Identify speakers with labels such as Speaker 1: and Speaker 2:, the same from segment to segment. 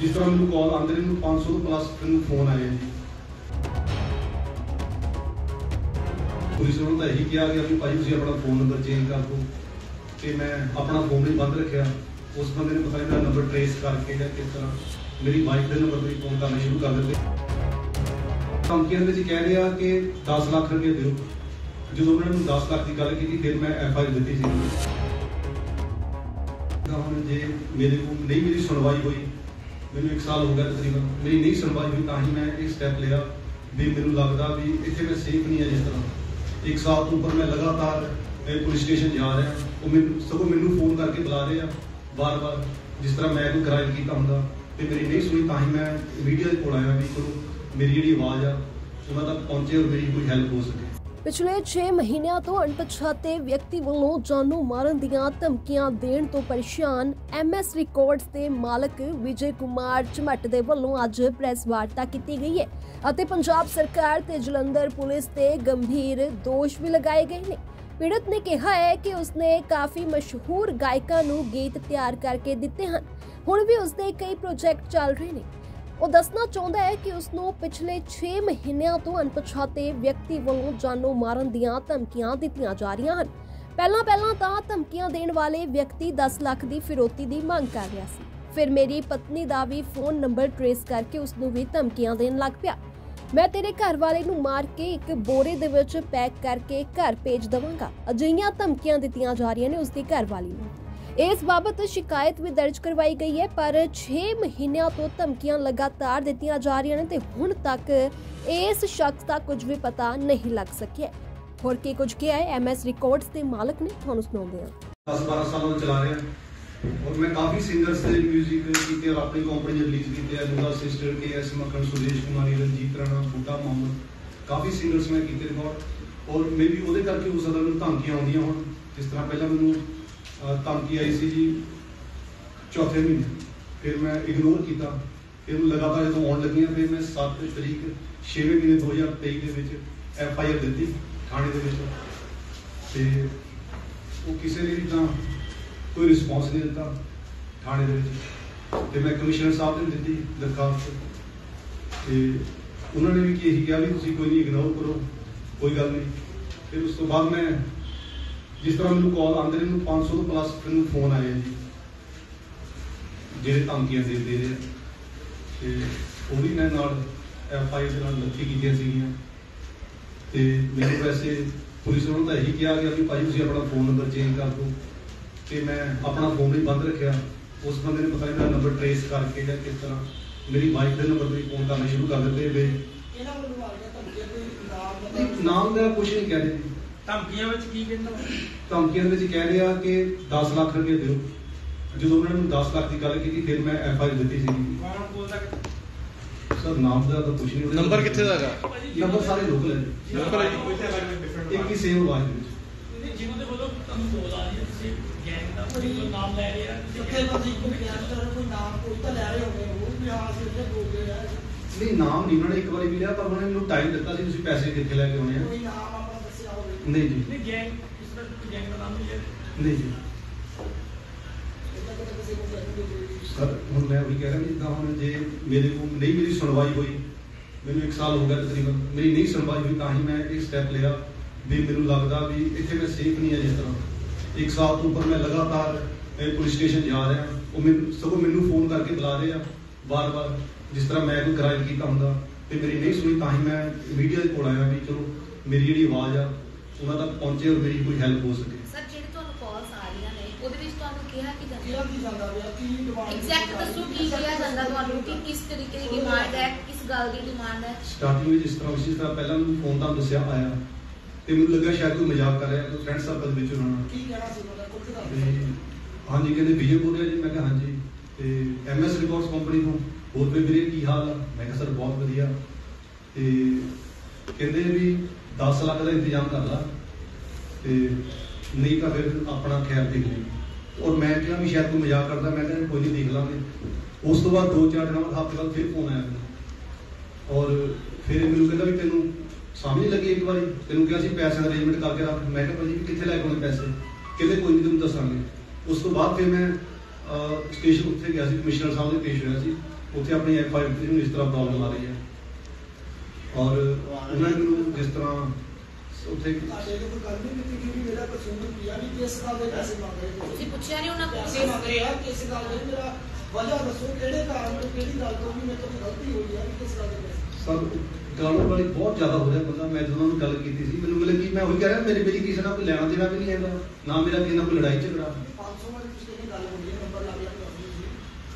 Speaker 1: ਜਿਸ ਤਰ੍ਹਾਂ ਮੈਨੂੰ ਕਾਲ ਆਉਂਦੇ ਨੇ, ਮੈਨੂੰ 500 ਤੋਂ ਪਲੱਸ ਮੈਨੂੰ ਫੋਨ ਆਏ ਜੀ ਪੁਲਿਸ ਨੇ ਉਹਨਾਂ ਦਾ ਇਹੀ ਕਿਹਾ ਕਿ ਵੀ ਭਾਈ ਤੁਸੀਂ ਆਪਣਾ ਫੋਨ ਨੰਬਰ ਚੇਂਜ ਕਰ ਦਿਓ। ਤੇ ਮੈਂ ਆਪਣਾ ਫੋਨ ਵੀ ਬੰਦ ਰੱਖਿਆ। ਉਸ ਬੰਦੇ ਨੇ ਪਤਾ ਨਹੀਂ ਮੇਰਾ ਨੰਬਰ ਟ੍ਰੇਸ ਕਰਕੇ ਜਾਂ ਕਿਸ ਤਰ੍ਹਾਂ ਮੇਰੀ ਵਾਈਫ ਦੇ ਨੰਬਰ ਤੇ ਫੋਨ ਕਰਨਾ ਸ਼ੁਰੂ ਕਰ ਦਿੱਤੇ। ਧਮਕੀਆਂ ਦੇ ਵਿੱਚ ਕਹਿ ਰਿਹਾ ਕਿ 10 ਲੱਖ ਰੁਪਏ ਦਿਓ। ਜਦੋਂ ਉਹਨਾਂ ਨੇ 10 ਲੱਖ ਦੀ ਗੱਲ ਕੀਤੀ, ਫਿਰ ਮੈਂ ਐਫ ਆਈ ਦਿੱਤੀ ਸੀ। ਤਾਂ ਹੁਣ ਜੇ ਮੇਰੇ ਕੋਲ ਨਹੀਂ ਮੇਰੀ ਸੁਣਵਾਈ ਹੋਈ ਮੈਨੂੰ 1 ਸਾਲ ਹੋ ਗਿਆ ਤਕਰੀਬਨ। ਮੇਰੀ ਨਹੀਂ ਸੁਣਵਾਈ ਹੋਈ, ਤਾਂ ਹੀ ਮੈਂ ਇਹ ਸਟੈਪ ਲਿਆ ਵੀ ਮੈਨੂੰ ਲੱਗਦਾ ਵੀ ਇੱਥੇ ਮੈਂ ਸੇਫ ਨਹੀਂ ਹੈ ਜਿਸ ਤਰ੍ਹਾਂ। ਇੱਕ ਸਾਲ ਤੋਂ ਉੱਪਰ ਮੈਂ ਲਗਾਤਾਰ ਪੁਲਿਸ ਸਟੇਸ਼ਨ ਜਾ ਰਿਹਾ। ਉਹ ਮੈਨੂੰ, ਸਗੋਂ ਮੈਨੂੰ ਫੋਨ ਕਰਕੇ ਬੁਲਾ ਰਹੇ ਆ, ਵਾਰ-ਵਾਰ, ਜਿਸ ਤਰ੍ਹਾਂ ਮੈਂ ਕੋਈ ਕ੍ਰਾਈਮ ਕੀਤਾ ਹੁੰਦਾ। ਤੇ ਮੇਰੀ ਨਹੀਂ ਸੁਣੀ, ਤਾਂ ਹੀ ਮੈਂ ਮੀਡੀਆ ਦੇ ਕੋਲ ਆਇਆ ਵੀ ਚਲੋ, ਮੇਰੀ ਜਿਹੜੀ ਆਵਾਜ਼ ਆ, ਉਹਨਾਂ ਤੱਕ ਪਹੁੰਚੇ ਔਰ ਮੇਰੀ ਕੋਈ ਹੈਲਪ ਹੋ ਸਕੇ।
Speaker 2: ਪਿਛਲੇ 6 ਮਹੀਨਿਆਂ ਤੋਂ ਅਣਪਛਾਤੇ ਵਿਅਕਤੀ ਵੱਲੋਂ ਜਾਨੋਂ ਮਾਰਨ ਦੀਆਂ ਧਮਕੀਆਂ ਦੇਣ ਤੋਂ ਪਰੇਸ਼ਾਨ ਐਮਐਸ ਰਿਕਾਰਡਸ ਦੇ ਮਾਲਕ ਵਿਜੇ ਕੁਮਾਰ ਚਮਟ ਦੇ ਵੱਲੋਂ ਅੱਜ ਪ੍ਰੈਸ ਵਾਰਤਾ ਕੀਤੀ ਗਈ ਹੈ ਅਤੇ ਪੰਜਾਬ ਸਰਕਾਰ ਤੇ ਜਲੰਧਰ ਪੁਲਿਸ ਤੇ ਗੰਭੀਰ ਦੋਸ਼ ਵੀ ਲਗਾਏ ਗਏ ਨੇ। ਪੀੜਤ ਨੇ ਕਿਹਾ ਹੈ ਕਿ ਉਸਨੇ ਕਾਫੀ ਮਸ਼ਹੂਰ ਗਾਇਕਾਂ ਨੂੰ ਗੀਤ ਤਿਆਰ ਕਰਕੇ ਦਿੱਤੇ ਹਨ। ਹੁਣ ਵੀ ਉਸਦੇ ਕਈ ਪ੍ਰੋਜੈਕਟ ਚੱਲ ਰਹੇ ਨੇ। ਉਹ ਦੱਸਣਾ ਚਾਹੁੰਦਾ ਹੈ ਕਿ ਉਸ ਨੂੰ ਪਿਛਲੇ 6 ਮਹੀਨਿਆਂ ਤੋਂ ਅਣਪਛਾਤੇ ਵਿਅਕਤੀ ਵੱਲੋਂ ਜਾਨੋਂ ਮਾਰਨ ਦੀਆਂ ਧਮਕੀਆਂ ਦਿੱਤੀਆਂ ਜਾ ਰਹੀਆਂ ਹਨ। ਪਹਿਲਾਂ ਪਹਿਲਾਂ ਤਾਂ ਧਮਕੀਆਂ ਦੇਣ ਵਾਲੇ ਵਿਅਕਤੀ 10 ਲੱਖ ਦੀ ਫਿਰੌਤੀ ਦੀ ਮੰਗ ਕਰ ਰਿਹਾ ਸੀ। ਫਿਰ ਮੇਰੀ ਪਤਨੀ ਦਾ ਵੀ ਫੋਨ ਨੰਬਰ ਟ੍ਰੇਸ ਕਰਕੇ ਉਸ ਨੂੰ ਵੀ ਧਮਕੀਆਂ ਦੇਣ ਲੱਗ ਪਿਆ। ਮੈਂ ਤੇਰੇ ਘਰ ਵਾਲੇ ਨੂੰ ਮਾਰ ਕੇ ਇੱਕ ਬੋਰੇ ਦੇ ਵਿੱਚ ਪੈਕ ਕਰਕੇ ਘਰ ਭੇਜ ਦਵਾਂਗਾ। ਅਜਿਹੀਆਂ ਧਮਕੀਆਂ ਦਿੱਤੀਆਂ ਜਾ ਰਹੀਆਂ ਨੇ ਉਸ ਦੀ ਘਰ ਵਾਲੀ ਨੂੰ। ਇਸ ਬਾਬਤ ਸ਼ਿਕਾਇਤ ਵੀ ਦਰਜ ਕਰਵਾਈ ਗਈ ਹੈ ਪਰ 6 ਮਹੀਨਿਆਂ ਤੋਂ ਧਮਕੀਆਂ ਲਗਾਤਾਰ ਦਿੱਤੀਆਂ ਜਾ ਰਹੀਆਂ ਨੇ ਤੇ ਹੁਣ ਤੱਕ ਇਸ ਸ਼ਖਸ ਦਾ ਕੁਝ ਵੀ ਪਤਾ ਨਹੀਂ ਲੱਗ ਸਕਿਆ। ਹੋਰ ਕੀ ਕੁਝ ਕਿਹਾ ਹੈ? ਐਮਐਸ ਰਿਕਾਰਡਸ ਦੇ ਮਾਲਕ ਨੇ ਤੁਹਾਨੂੰ ਸੁਣਾਉਂਦੇ ਹਾਂ।
Speaker 1: 10 12 ਸਾਲਾਂ ਤੋਂ ਚਲਾ ਰਿਹਾ। ਔਰ ਮੈਂ ਕਾਫੀ ਸਿੰਗਰਸ ਦੇ 뮤직 ਕੀਤੇ ਔਰ ਆਪਣੀ ਕੰਪਨੀ ਦੇ ਰਿਲੀਜ਼ ਕੀਤੇ Anura sister K S Makhan Suresh Kumari Ranjit Rana Boota Mohammad ਕਾਫੀ ਸਿੰਗਰਸ ਮੈਂ ਕੀਤੇ। ਰਿਕਾਰਡ ਔਰ ਮੇਬੀ ਉਹਦੇ ਕਰਕੇ ਹੋ ਸਕਦਾ ਮੈਨੂੰ ਧਮਕੀਆਂ ਆਉਂਦੀਆਂ ਹੁਣ। ਜਿਸ ਤਰ੍ਹਾਂ ਪਹਿਲਾਂ ਮੈਨੂੰ ਅਹ, ਧਮਕੀ ਆਈ ਸੀ ਜੀ ਚੌਥੇ ਮਹੀਨੇ। ਫਿਰ ਮੈਂ ਇਗਨੋਰ ਕੀਤਾ। ਫਿਰ ਲਗਾਤਾਰ ਜਦੋਂ ਆਉਣ ਲੱਗੀਆਂ, ਫਿਰ ਮੈਂ 7 ਤਰੀਕ 6ਵੇਂ ਮਹੀਨੇ 2023 ਦੇ ਵਿੱਚ ਐਫ ਆਈ ਆਰ ਦਿੱਤੀ ਥਾਣੇ ਦੇ ਵਿੱਚ। ਤੇ ਉਹ ਕਿਸੇ ਨੇ ਵੀ ਤਾਂ ਕੋਈ ਰਿਸਪੌਂਸ ਨਹੀਂ ਦਿੱਤਾ ਥਾਣੇ ਦੇ ਵਿੱਚ। ਤੇ ਮੈਂ ਕਮਿਸ਼ਨਰ ਸਾਹਿਬ ਨੂੰ ਦਿੱਤੀ ਦਰਖਾਸਤ। ਤੇ ਉਹਨਾਂ ਨੇ ਵੀ ਕੀ ਇਹੀ ਕਿਹਾ ਵੀ ਤੁਸੀਂ ਕੋਈ ਨਹੀਂ ਇਗਨੋਰ ਕਰੋ, ਕੋਈ ਗੱਲ ਨਹੀਂ। ਫਿਰ ਉਸ ਤੋਂ ਬਾਅਦ ਮੈਂ ਜਿਸ ਤਰ੍ਹਾਂ ਮੈਨੂੰ ਕਾਲ ਆਉਂਦੇ ਨੇ ਮੈਨੂੰ 500 ਤੋਂ ਪਲੱਸ ਮੈਨੂੰ ਫੋਨ ਆਏ ਜੀ ਜਿਹੜੇ ਧਮਕੀਆਂ ਦੇ ਦੇ ਰਹੇ। ਤੇ ਉਹ ਵੀ ਮੈਂ ਨਾਲ ਐਫ ਆਈ ਦੇ ਨਾਲ ਲੱਗੀ ਕੀਤੀਆਂ ਸੀਗੀਆਂ ਤੇ ਮੈਨੂੰ ਵੈਸੇ ਪੁਲਿਸ ਨੇ ਦਾ ਇਹੀ ਕਿਹਾ ਕਿ ਵੀ ਭਾਈ ਤੁਸੀਂ ਆਪਣਾ ਫੋਨ ਨੰਬਰ ਚੇਂਜ ਕਰ ਦਿਓ ਤੇ ਮੈਂ ਆਪਣਾ ਫੋਨ ਵੀ ਬੰਦ ਰੱਖਿਆ ਉਸ ਬੰਦੇ ਨੇ ਪਤਾ ਨਹੀਂ ਮੇਰਾ ਨੰਬਰ ਟ੍ਰੇਸ ਕਰਕੇ ਜਾਂ ਕਿਸ ਤਰ੍ਹਾਂ ਮੇਰੀ ਵਾਈਫ ਦੇ ਨੰਬਰ ਤੇ ਫੋਨ ਕਰਨਾ ਸ਼ੁਰੂ ਕਰ ਦਿੱਤੇ ਵੇ
Speaker 3: ਇਹਨਾਂ ਵੱਲੋਂ ਆ ਗਿਆ ਧਮਕੀਆਂ ਕੋਈ ਨਾਮ ਦਾ
Speaker 1: ਨਾਮ ਦਾ ਕੁਝ ਨਹੀਂ ਕਹਿ ਰਹੇ ਜੀ।
Speaker 4: ਧਮਕੀਆਂ ਵਿੱਚ ਕੀ ਕਹਿੰਦਾ?
Speaker 1: ਧਮਕੀਆਂ ਦੇ ਵਿੱਚ ਕਹਿ ਰਿਹਾ ਕਿ 10 ਲੱਖ ਰੁਪਏ ਦਿਓ। ਜਦੋਂ ਉਹਨਾਂ ਨੇ ਮੈਨੂੰ 10 ਲੱਖ ਦੀ ਗੱਲ ਕੀਤੀ ਫਿਰ ਮੈਂ ਐਫ ਆਈ ਦਿੱਤੀ ਸੀ
Speaker 4: ਕੌਣ ਬੋਲਦਾ
Speaker 1: ਸਰ ਨਾਮ ਦਾ ਤਾਂ ਕੁਝ ਨਹੀਂ
Speaker 5: ਨੰਬਰ ਕਿੱਥੇ ਦਾ ਹੈਗਾ?
Speaker 1: ਨੰਬਰ ਸਾਰੇ ਲੋਕਲ ਹੈ। ਜੀ।
Speaker 5: ਲੋਕਲ ਹੈ ਜੀ।
Speaker 1: ਇੱਕ ਹੀ ਸੇਮ ਆਵਾਜ਼ ਦੇ ਵਿੱਚ
Speaker 6: ਜਿਹਨਾਂ ਦੇ ਵੱਲੋਂ ਤੁਹਾਨੂੰ ਕੋਲ ਆ ਰਹੀ ਹੈ ਤੁਸੀਂ ਗੈਂਗ ਦਾ ਕੋਈ ਨਾਮ ਲੈ ਰਹੇ ਆ
Speaker 3: ਜਿੱਥੇ ਤੁਸੀਂ ਕੋਈ ਗੈਂਗਸਟਰ ਕੋਈ ਨਾਮ ਕੋਈ ਤਾਂ ਲੈ ਰਹੇ ਹੋਗੇ ਉਹ ਵੀ ਹਾਂ ਅਸੀਂ ਉੱਥੇ ਬੋਲ ਰਹੇ ਆ
Speaker 1: ਨਹੀਂ ਨਾਮ ਨਹੀਂ ਉਹਨਾਂ ਨੇ ਇੱਕ ਵਾਰੀ ਵੀ ਲਿਆ ਪਰ ਉਹਨਾਂ ਨੇ ਮੈਨੂੰ ਟਾਈਮ ਦਿੱਤਾ ਸੀ ਤੁਸੀਂ ਪੈਸੇ ਕਿੱਥੇ ਲੈ ਕੇ ਆਉਣੇ ਆ?
Speaker 3: ਕੋਈ ਨਾਮ
Speaker 1: ਨਹੀਂ ਜੀ।
Speaker 6: ਨਹੀਂ ਗੈਂਗ ਕਿਸ ਤਰ੍ਹਾਂ ਦੀ ਗੈਂਗ ਦਾ ਨਾਮ ਨਹੀਂ ਹੈ।
Speaker 1: ਨਹੀਂ ਜੀ।
Speaker 3: ਕੋਈ
Speaker 1: ਸਰ ਹੁਣ ਮੈਂ ਉਹੀ ਕਹਿ ਰਿਹਾ ਵੀ ਜਿੱਦਾਂ ਹੁਣ ਜੇ ਮੇਰੇ ਕੋਲ ਨਹੀਂ ਮੇਰੀ ਸੁਣਵਾਈ ਹੋਈ ਮੈਨੂੰ 1 ਸਾਲ ਹੋ ਗਿਆ ਤਕਰੀਬਨ ਮੇਰੀ ਨਹੀਂ ਸੁਣਵਾਈ ਹੋਈ ਤਾਂ ਹੀ ਮੈਂ ਇਹ ਸਟੈਪ ਲਿਆ ਵੀ ਮੈਨੂੰ ਲੱਗਦਾ ਵੀ ਇੱਥੇ ਮੈਂ ਸੇਫ ਨਹੀਂ ਹੈ ਜਿਸ ਤਰ੍ਹਾਂ। ਇੱਕ ਸਾਲ ਤੋਂ ਉੱਪਰ ਮੈਂ ਲਗਾਤਾਰ ਇਹ ਪੁਲਿਸ ਸਟੇਸ਼ਨ ਜਾ ਰਿਹਾ ਉਹ ਮੈਨੂੰ ਸਗੋਂ ਮੈਨੂੰ ਫੋਨ ਕਰਕੇ ਬੁਲਾ ਰਹੇ ਆ ਵਾਰ-ਵਾਰ ਜਿਸ ਤਰ੍ਹਾਂ ਮੈਂ ਕੋਈ ਕ੍ਰਾਈਮ ਕੀਤਾ ਹੁੰਦਾ ਤੇ ਮੇਰੀ ਨਹੀਂ ਸੁਣੀ ਤਾਂ ਹੀ ਮੈਂ ਮੀਡੀਆ ਦੇ ਕੋਲ ਆਇਆ ਵੀ ਚਲੋ ਮੇਰੀ ਜਿਹੜੀ ਆਵਾਜ਼ ਆ ਉਹਨਾਂ ਤੱਕ ਪਹੁੰਚੇ ਔਰ ਮੇਰੀ ਕੋਈ ਹੈਲਪ ਹੋ ਸਕੇ।
Speaker 7: ਸਰ ਜਿਹੜੇ ਤੁਹਾਨੂੰ ਕਾਲਸ ਆ ਰਹੀਆਂ ਨੇ ਉਹਦੇ ਵਿੱਚ ਤੁਹਾਨੂੰ ਕਿਹਾ ਕੀ
Speaker 3: ਕਿਹਾ
Speaker 7: ਜਾਂਦਾ
Speaker 3: ਕੀ ਜਾਂਦਾ ਪਿਆ ਕੀ ਡਿਮਾਂਡ
Speaker 7: ਐਗਜ਼ੈਕਟ ਦੱਸੋ ਕੀ ਕਿਹਾ ਜਾਂਦਾ ਤੁਹਾਨੂੰ ਕਿ ਕਿਸ ਤਰੀਕੇ ਦੀ ਡਿਮਾਂਡ ਹੈ ਕਿਸ ਗੱਲ ਦੀ ਡਿਮਾਂਡ ਹੈ?
Speaker 1: ਸਟਾਰਟਿੰਗ ਵਿੱਚ ਇਸ ਤਰ੍ਹਾਂ ਜਿਸ ਤਰ੍ਹਾਂ ਪਹਿਲਾਂ ਮੈਨੂੰ ਫੋਨ ਤਾਂ ਦੱਸਿਆ ਆਇਆ ਤੇ ਮੈਨੂੰ ਲੱਗਾ ਸ਼ਾਇਦ ਕੋਈ ਮਜ਼ਾਕ ਕਰ ਰਿਹਾ ਕੋਈ ਫਰੈਂਡ ਸਰਕਲ ਵਿੱਚ ਉਹਨਾਂ ਨਾਲ।
Speaker 3: ਕੀ ਕਹਿਣਾ ਸੀ ਉਹਦਾ ਕੁਝ ਦੱਸ
Speaker 1: ਹਾਂਜੀ ਕਹਿੰਦੇ ਵਿਜੇ ਬੋਲ ਰਿਹਾ ਜੀ ਮੈਂ ਕਿਹਾ ਹਾਂਜੀ ਤੇ ਐਮਐਸ ਰਿਕਾਰਡਸ ਕੰਪਨੀ ਤੋਂ ਹੋਰ ਵੀ ਵੀਰੇ ਕੀ ਹਾਲ ਆ? ਮੈਂ ਕਿਹਾ ਸਰ ਬਹੁਤ ਵਧੀਆ। ਤੇ ਕਹਿੰਦੇ ਵੀ 10 ਲੱਖ ਦਾ ਇੰਤਜ਼ਾਮ ਕਰ ਲਾ ਤੇ ਨਹੀਂ ਤਾਂ ਫਿਰ ਆਪਣਾ ਖੈਰ ਦੇਖ ਲਈ। ਔਰ ਮੈਂ ਕਿਹਾ ਵੀ ਸ਼ਾਇਦ ਕੋਈ ਮਜ਼ਾਕ ਕਰਦਾ, ਮੈਂ ਕਿਹਾ ਕੋਈ ਨਹੀਂ ਦੇਖ ਲਾਂਗੇ। ਉਸ ਤੋਂ ਬਾਅਦ ਦੋ ਚਾਰ ਦਿਨਾਂ ਬਾਅਦ ਹਫ਼ਤੇ ਬਾਅਦ ਫਿਰ ਫੋਨ ਆਇਆ ਮੈਨੂੰ। ਔਰ ਫਿਰ ਮੈਨੂੰ ਕਹਿੰਦਾ ਵੀ ਤੈਨੂੰ ਸਮਝ ਨਹੀਂ ਲੱਗੀ ਇੱਕ ਵਾਰੀ। ਤੈਨੂੰ ਕਿਹਾ ਸੀ ਪੈਸੇ ਦਾ ਅਰੇਂਜਮੈਂਟ ਕਰਕੇ ਰੱਖ। ਮੈਂ ਕਿਹਾ ਭਾਜੀ ਵੀ ਕਿੱਥੇ ਲੈ ਕੇ ਆਉਣੇ ਪੈਸੇ? ਕਹਿੰਦੇ ਕੋਈ ਨਹੀਂ ਤੈਨੂੰ ਦੱਸਾਂਗੇ। ਉਸ ਤੋਂ ਬਾਅਦ ਫਿਰ ਮੈਂ ਸਟੇਸ਼ਨ ਉੱਥੇ ਗਿਆ ਸੀ, ਕਮਿਸ਼ਨਰ ਸਾਹਿਬ ਦੇ ਪੇਸ਼ ਹੋਇਆ ਸੀ। ਉੱਥੇ ਆਪਣੀ ਐਫ ਆਈ ਨੂੰ ਇਸ ਤਰ੍ਹਾਂ ਪ੍ਰੋਬਲਮ ਆ ਰਹੀ ਹੈ। ਔਰ ਉਹਨਾਂ ਨੇ ਜਿਸ ਤਰ੍ਹਾਂ ਉੱਥੇ
Speaker 3: ਸਾਡੇ ਕੋਲ ਗੱਲ ਨਹੀਂ ਕੀਤੀ ਕਿ ਵੀ ਮੇਰਾ ਕਸੂਰ ਕੀ ਆ ਵੀ ਕਿਸ ਗੱਲ ਦੇ ਪੈਸੇ ਮੰਗ ਰਹੇ ਹੋ
Speaker 7: ਤੁਸੀਂ ਪੁੱਛਿਆ ਨਹੀਂ ਉਹਨਾਂ
Speaker 3: ਪੈਸੇ ਮੰਗ ਰਹੇ ਆ ਕਿਸ ਗੱਲ ਦੇ? ਮੇਰਾ ਵਜ੍ਹਾ ਦੱਸੋ ਕਿਹੜੇ ਕਾਰਨ ਤੋਂ ਕਿਹੜੀ ਗੱਲ ਤੋਂ ਵੀ ਮੇਰੇ ਤੋਂ ਗਲਤੀ ਹੋਈ ਆ ਵੀ ਕਿਸ ਗੱਲ ਦੇ ਪੈਸੇ?
Speaker 1: ਸਭ ਗਾਲੋਂ ਵਾਲੀ ਬਹੁਤ ਜ਼ਿਆਦਾ ਹੋ ਰਿਹਾ ਬੰਦਾ। ਮੈਂ ਜਦੋਂ ਉਹਨਾਂ ਨੂੰ ਗੱਲ ਕੀਤੀ ਸੀ ਮੈਨੂੰ ਮਿਲੇ ਕਿ ਮੈਂ ਉਹੀ ਕਹਿ ਰਿਹਾ ਮੇਰੇ ਮੇਰੀ ਕਿਸੇ ਨਾਲ ਕੋਈ ਲੈਣਾ ਦੇਣਾ ਵੀ ਨਹੀਂ ਹੈਗਾ। ਨਾ ਮੇਰਾ ਕਿਸੇ ਨਾਲ ਕੋਈ ਲੜਾਈ ਝਗੜਾ।
Speaker 3: 500 ਵਾਲੀ ਪਿਛਲੇ ਦੀ ਗੱਲ ਹੋਈ ਹੈ ਨੰਬਰ ਲੱਗ ਗਿਆ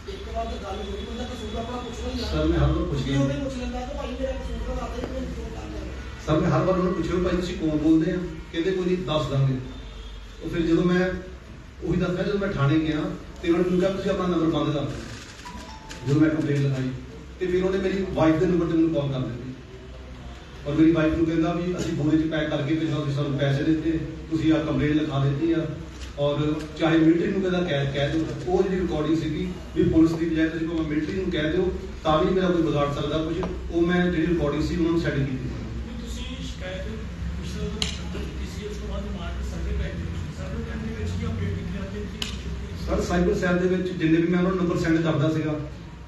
Speaker 3: ਇੱਕ ਵਾਰ ਤਾਂ ਗੱਲ ਹੋਈ ਬੰਦਾ ਕਸੂਰ ਆਪਣਾ ਪੁੱਛਣਾ ਹੀ ਆ
Speaker 1: ਸਰ ਮੈਂ ਹਰ ਵਾਰ
Speaker 3: ਉਹਨੇ ਪੁੱਛ ਲੈਂਦਾ ਕਿ ਭਾਈ ਮੇਰਾ ਕਸੂਰ ਦਾ ਦੱਸ ਦੇ ਕਿ ਮੈਨੂੰ ਕਿਉਂ ਕਰ ਰਿਹਾ
Speaker 1: ਸਰ ਮੈਂ ਹਰ ਵਾਰ ਉਹਨੂੰ ਪੁੱਛਿਆ ਭਾਈ ਤੁਸੀਂ ਕੌਣ ਬੋਲਦੇ ਆ? ਕਹਿੰਦੇ ਕੋਈ ਨਹੀਂ ਦੱਸ ਦਾਂਗੇ। ਉਹ ਫਿਰ ਜਦੋਂ ਮੈਂ ਉਹੀ ਦੱਸਿਆ ਜਦੋਂ ਮੈਂ ਥਾਣੇ ਗਿਆ ਤੇ ਉਹਨਾਂ ਨੇ ਕਿਹਾ ਤੁਸੀਂ ਆਪਣਾ ਨੰਬਰ ਬੰਦ ਕਰ ਦਿਓ। ਜਦੋਂ ਮੈਂ ਕੰਪਲੇਂਟ ਲਿਖਾਈ ਤੇ ਫਿਰ ਉਹਨੇ ਮੇਰੀ ਵਾਈਫ ਦੇ ਨੰਬਰ ਤੇ ਮੈਨੂੰ ਕਾਲ ਕਰ ਦਿੱਤੀ। ਔਰ ਮੇਰੀ ਵਾਈਫ ਨੂੰ ਕਹਿੰਦਾ ਵੀ ਅਸੀਂ ਬੋਲੇ 'ਚ ਪੈਕ ਕਰਕੇ ਭੇਜਣਾ ਤੁਸੀਂ ਸਾਨੂੰ ਪੈਸੇ ਦਿੱਤੇ ਤੁਸੀਂ ਆ ਕੰਪਲੇਂਟ ਲਿਖਾ ਦਿੱਤੀ ਆ। ਔਰ ਚਾਹੇ ਮਿਲਟਰੀ ਨੂੰ ਕਹਿੰਦਾ ਕਹਿ ਕਹਿ ਦਿਓ ਉਹ ਜਿਹੜੀ ਰਿਕਾਰਡਿੰਗ ਸੀਗੀ ਵੀ ਪੁਲਿਸ ਦੀ ਬਜਾਏ ਤੁਸੀਂ ਕੋਈ ਮਿਲਟਰੀ ਨੂੰ ਕਹਿ ਦਿਓ ਤਾਂ ਵੀ ਮੇਰਾ ਕੋਈ ਵਿਗਾੜ ਸਕਦਾ ਕੁਝ ਉਹ ਮੈਂ ਜਿਹੜੀ ਰਿਕਾਰਡਿੰਗ ਸੀ ਉਹਨਾਂ ਨੂੰ ਸੈਂਡ ਕੀਤੀ।
Speaker 6: ਤੁਸੀਂ ਸ਼ਿਕਾਇਤ ਪਿਛਲੇ ਕਿਸੇ ਉਸ ਤੋਂ ਬਾਅਦ ਮਾਰਕ ਸਰਵੇ ਸਰਵੇ ਕਰਨ ਦੇ ਵਿੱਚ ਕੀ ਅਪਡੇਟ ਕੀਤੀ ਜਾਂਦੀ ਹੈ
Speaker 1: ਸਰ ਸਾਈਬਰ ਸੈੱਲ ਦੇ ਵਿੱਚ ਜਿੰਨੇ ਵੀ ਮੈਂ ਉਹਨਾਂ ਨੂੰ ਨੰਬਰ ਸੈਂਡ ਕਰਦਾ ਸੀਗਾ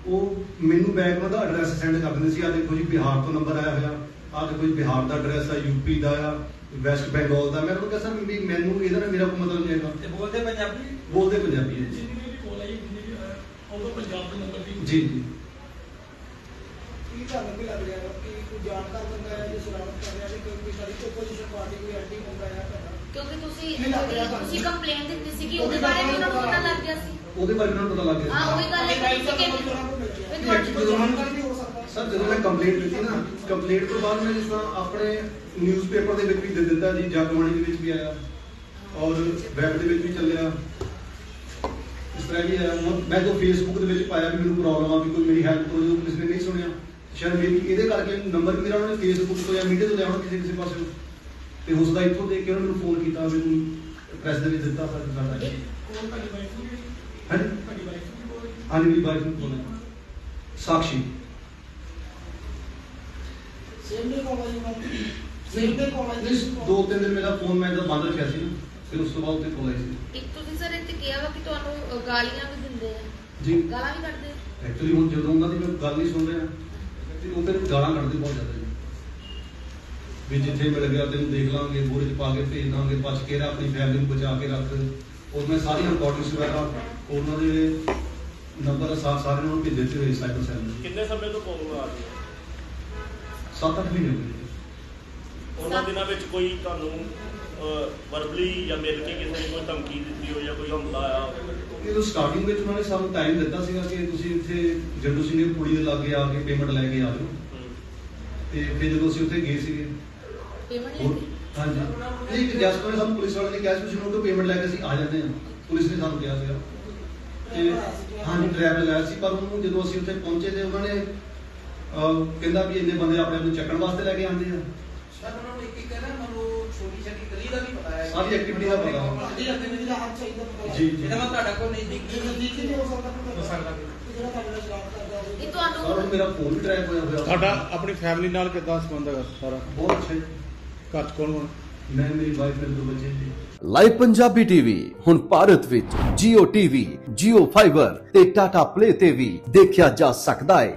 Speaker 1: ਉਹ ਮੈਨੂੰ ਬੈਕ ਉਹਨਾਂ ਦਾ ਐਡਰੈਸ ਸੈਂਡ ਕਰ ਦਿੰਦੇ ਸੀ। ਆ ਦੇਖੋ ਜੀ ਬਿਹਾਰ ਤੋਂ ਨੰਬਰ ਆਇਆ ਹੋਇਆ। ਆ ਦੇਖੋ ਜੀ ਬਿਹਾਰ ਦਾ ਐਡਰੈਸ ਆ ਯੂਪੀ ਦਾ ਆ ਵੈਸਟ ਬੰਗਾਲ ਦਾ ਮੈਂ ਉਹਨੂੰ ਕਿਹਾ ਸਰ ਵੀ ਮੈਨੂੰ ਇਹਦਾ ਨਾਲ ਮੇਰਾ ਕੋਈ ਮਤਲਬ ਨਹੀਂ ਹੈਗਾ।
Speaker 4: ਤੇ ਬੋਲਦੇ ਪੰਜਾਬੀ?
Speaker 1: ਬੋਲਦੇ ਪੰਜਾਬੀ ਹੈ ਜੀ।
Speaker 6: ਜਿੰਨੀ ਵੀ ਕੋਲ ਆਈ ਜਿੰਨੀ ਵੀ ਉਦੋਂ ਪੰਜਾਬ ਦੇ ਨੰਬਰ ਦੀ
Speaker 1: ਜੀ ਜੀ।
Speaker 3: ਕੀ ਤੁਹਾਨੂੰ ਕੀ ਲੱਗ ਰਿਹਾ ਵਾ ਕਿ ਕੋਈ ਜਾਣਕਾਰ ਬੰਦਾ ਹੈ ਜੋ ਸ਼ਰਾਰਤ ਕਰ ਰਿਹਾ ਹੈ ਕਿ ਕੋਈ ਸਾਡੀ opposition ਪਾਰਟੀ ਕੋਈ ਐਂਟੀ ਹੁੰਦਾ ਹੈ
Speaker 7: ਕਿਉਂਕਿ ਤੁਸੀਂ
Speaker 3: ਕੀ ਲੱਗ ਰਿਹਾ ਤੁਹਾਨੂੰ?
Speaker 7: ਤੁਸੀਂ ਕੰਪਲੇਂਟ ਦਿੱਤੀ ਸੀ ਕਿ ਉਹਦੇ ਬਾਰੇ ਵੀ ਉਹਨਾਂ ਨੂੰ ਪਤਾ ਲੱਗ ਗਿਆ ਸੀ।
Speaker 1: ਉਹਦੇ ਬਾਰੇ ਉਹਨਾਂ ਨੂੰ ਪਤਾ ਲੱਗ ਗਿਆ
Speaker 7: ਹਾਂ ਉਹੀ ਗੱਲ ਹੈ ਕਿ ਤੁਸੀਂ
Speaker 3: ਨੰਬਰ
Speaker 1: ਸਰ ਜਦੋਂ ਮੈਂ ਕੰਪਲੇਂਟ ਦਿੱਤੀ ਨਾ ਕੰਪਲੇਂਟ ਤੋਂ ਬਾਅਦ ਮੈਂ ਜਿਸ ਤਰ੍ਹਾਂ ਆਪਣੇ ਨਿਊਜ਼ਪੇਪਰ ਦੇ ਵਿੱਚ ਵੀ ਦੇ ਦਿੱਤਾ ਜੀ ਜਗਬਾਣੀ ਦੇ ਵਿੱਚ ਵੀ ਆਇਆ ਔਰ ਵੈਬ ਦੇ ਵਿੱਚ ਵੀ ਚੱਲਿਆ। ਇਸ ਤਰ੍ਹਾਂ ਵੀ ਆਇਆ। ਮੈਂ ਜੋ ਫੇਸਬੁੱਕ ਦੇ ਵਿੱਚ ਪਾਇਆ ਵੀ ਮੈਨੂੰ ਪ੍ਰੋਬਲਮ ਆ ਵੀ ਕੋਈ ਮੇਰੀ ਹੈਲਪ ਕਰੋ ਜਦੋਂ ਪੁਲਿਸ ਨੇ ਨਹੀਂ ਸੁਣਿਆ। ਸ਼ਾਇਦ ਮੇਰੀ ਇਹਦੇ ਕਰਕੇ ਨੰਬਰ ਮੇਰਾ ਉਹਨਾਂ ਫੇਸਬੁੱਕ ਤੋਂ ਜਾਂ ਮੀਡੀਆ ਤੋਂ ਲਿਆ ਹੋਣਾ ਕਿਸੇ ਕਿਸੇ ਪਾਸੇ। ਤੇ ਉਸ ਦਾ ਇੱਥੋਂ ਦੇਖ ਕੇ ਉਹਨਾਂ ਨੇ ਮੈਨੂੰ ਫੋਨ ਕੀਤਾ ਮੈਨੂੰ ਪ੍ਰੈਸ ਦੇ ਵਿੱਚ ਦਿੱਤਾ ਸਰ ਸਾਡਾ ਜੀ
Speaker 6: ਕੋਲ ਤੁਹਾਡੀ ਵਾਈਫ ਨੂੰ ਵੀ
Speaker 1: ਹਾਂਜੀ
Speaker 6: ਤੁਹਾਡੀ ਵਾਈਫ ਨੂੰ ਵੀ ਕੋਲ
Speaker 1: ਹਾਂਜੀ ਮੇਰੀ ਵਾਈਫ ਨੂੰ ਫੋਨ ਸਾਕਸ਼ੀ।
Speaker 3: ਸੇਮ ਦੇ ਕਾਲਜ ਨਾਲ ਸੇਮ ਦੇ ਕਾਲਜ
Speaker 1: ਦੋ ਤਿੰਨ ਦਿਨ ਮੇਰਾ ਫੋਨ ਮੈਂ ਜਦ ਬੰਦ ਰੱਖਿਆ ਸੀ ਨਾ, ਫਿਰ ਉਸ ਤੋਂ ਬਾਅਦ ਉੱਤੇ ਕੋਲ ਆਈ ਸੀ
Speaker 7: ਇੱਕ ਤੁਸੀਂ ਸਰ ਇੱਥੇ ਕਿਹਾ ਵਾ ਕਿ ਤੁਹਾਨੂੰ ਗਾਲੀਆਂ ਵੀ ਦਿੰਦੇ ਆ।
Speaker 1: ਜੀ।
Speaker 7: ਗਾਲਾਂ ਵੀ ਕੱਢਦੇ?
Speaker 1: ਐਕਚੁਅਲੀ ਹੁਣ ਜਦੋਂ ਉਹਨਾਂ ਦੀ ਮੈਂ ਗੱਲ ਨਹੀਂ ਸੁਣ ਰਿਹਾ ਤੇ ਉਹ ਫਿਰ ਗਾਲਾਂ ਕੱਢਦੇ ਬਹੁਤ ਜ਼ਿਆਦਾ ਜੀ। ਵੀ ਜਿੱਥੇ ਮਿਲ ਗਿਆ ਤੈਨੂੰ ਦੇਖ ਲਾਂਗੇ ਬੋਰੇ 'ਚ ਪਾ ਕੇ ਭੇਜ ਦਾਂਗੇ ਬਚ ਕੇ ਰਹਿ ਆਪਣੀ ਫੈਮਿਲੀ ਨੂੰ ਬਚਾ ਕੇ ਰੱਖ। ਔਰ ਮੈਂ ਸਾਰੀਆਂ ਰਿਕਾਰਡਿੰਗਸ ਵਗੈਰਾ ਉਹਨਾਂ ਦੇ ਨੰਬਰ ਸਾਰ ਸਾਰੇ ਨੂੰ ਭੇਜ ਦਿੱਤੇ ਹੋਏ ਸਾਈਬਰ ਸੈੱਲ ਨੂੰ
Speaker 5: ਕਿੰਨੇ ਸਮੇਂ ਤੋਂ ਪ੍ਰੋਬਲਮ ਆ ਰਹੀ ਹੈ?
Speaker 1: 7-8 ਮਹੀਨੇ।
Speaker 5: ਉਹਨਾਂ ਦਿਨਾਂ ਵਿੱਚ ਕੋਈ ਤੁਹਾਨੂੰ ਵਰਬਲੀ ਜਾਂ ਮਿਲ ਕੇ ਕਿਸੇ ਨੇ ਕੋਈ ਧਮਕੀ ਦਿੱਤੀ ਹੋ ਜਾਂ ਕੋਈ ਹਮਲਾ ਆਇਆ ਹੋਵੇ?
Speaker 1: ਇਹ ਸਟਾਰਟਿੰਗ ਵਿੱਚ ਉਹਨਾਂ ਨੇ ਸਾਨੂੰ ਟਾਈਮ ਦਿੱਤਾ ਸੀਗਾ ਕਿ ਤੁਸੀਂ ਇੱਥੇ ਜੱਡੂ ਸਿੰਘ ਦੀ ਕੁੜੀ ਦੇ ਲਾਗੇ ਆ ਕੇ ਪੇਮੈਂਟ ਲੈ ਕੇ ਆ ਜਾਓ। ਤੇ ਫਿਰ ਜਦੋਂ ਅਸੀਂ ਉੱਥੇ ਗਏ ਸੀਗੇ।
Speaker 7: ਪੇਮੈਂਟ ਲੈ
Speaker 1: ਹੋਰ-
Speaker 7: ਕੇ?
Speaker 1: ਹਾਂਜੀ। ਨਹੀਂ ਕਿ ਜਸ ਨੇ ਸਾਨੂੰ ਪੁਲਿਸ ਵਾਲੇ ਨੇ ਕਿਹਾ ਸੀ ਤੁਸੀਂ ਉਹਨੂੰ ਪੇਮੈਂਟ ਲੈ ਕੇ ਅਸੀਂ ਆ ਜਾਂਦੇ ਹਾਂ। ਪੁਲਿਸ ਨੇ ਸਾਨੂੰ ਕਿਹਾ ਸੀਗਾ। ਤੇ ਹਾਂਜੀ ਡਰਾਈਵਰ ਲਗਾਇਆ ਸੀ ਪਰ ਉਹਨੂੰ ਜਦੋਂ ਅਸੀਂ ਉੱਥੇ ਪਹੁੰਚੇ ਤੇ ਉਹਨਾਂ ਨੇ ਅਹ, ਕਹਿੰਦਾ ਵੀ ਇੰਨੇ ਬੰਦੇ ਆਪਣੇ ਆਪ ਨੂੰ ਚੱਕਣ ਵਾਸਤੇ ਲੈ ਕੇ ਆਉਂਦੇ ਆ।
Speaker 8: ਸਰ ਉਹਨਾਂ ਨੂੰ ਇੱਕ ਇੱਕ ਹੈ ਨਾ ਮੈਨੂੰ ਛੋਟੀ ਛੋਟੀ ਗਲੀ ਦਾ ਵੀ ਪਤਾ ਹੈ।
Speaker 1: ਸਾਰੀ activity ਦਾ ਪਤਾ।
Speaker 3: ਸਾਡੀ ਐਕਟੀਵਿਟੀ ਦਾ ਹੱਥ ਚਾਹੀਦਾ ਪਤਾ
Speaker 1: ਜੀ, ਜੀ।
Speaker 8: ਇਹਦਾ ਮਤਲਬ ਤੁਹਾਡਾ ਕੋਈ ਨਜ਼ਦੀਕੀ
Speaker 3: ਇਹ ਨਜ਼ਦੀਕੀ ਨਹੀਂ ਹੋ ਸਕਦਾ। ਕੋਈ
Speaker 8: ਹੋ ਸਕਦਾ
Speaker 3: ਜਿਹੜਾ ਤੁਹਾਡੇ ਨਾਲ ਸ਼ਰਾਰਤ ਕਰਦਾ ਹੋਵੇ
Speaker 7: ਇਹ
Speaker 1: ਸਰ ਉਹ
Speaker 7: ਤੁਹਾਨੂੰ
Speaker 1: ਮੇਰਾ ਫੋਨ ਵੀ ਟਰੈਕ ਹੋਇਆ ਹੋਇਆ।
Speaker 9: ਤੁਹਾਡਾ ਆਪਣੀ ਫੈਮਿਲੀ ਨਾਲ ਕਿੱਦਾਂ ਸੰਬੰਧ ਹੈਗਾ ਸਾਰਾ?
Speaker 1: ਬਹੁਤ ਅੱਛਾ।
Speaker 9: ਘਰ ਕੌਣ ਕੌਣ?
Speaker 1: ਮੈਂ ਮੇਰੀ ਵਾਈਫ ਮੇਰੇ ਦੋ ਬੱਚੇ ਜੀ।
Speaker 10: ਲਾਈਵ ਪੰਜਾਬੀ ਟੀਵੀ ਹੁਣ ਭਾਰਤ ਵਿੱਚ Jio TV, Jio Fiber ਤੇ Tata Play ਤੇ ਵੀ ਦੇਖਿਆ ਜਾ ਸਕਦਾ ਹੈ।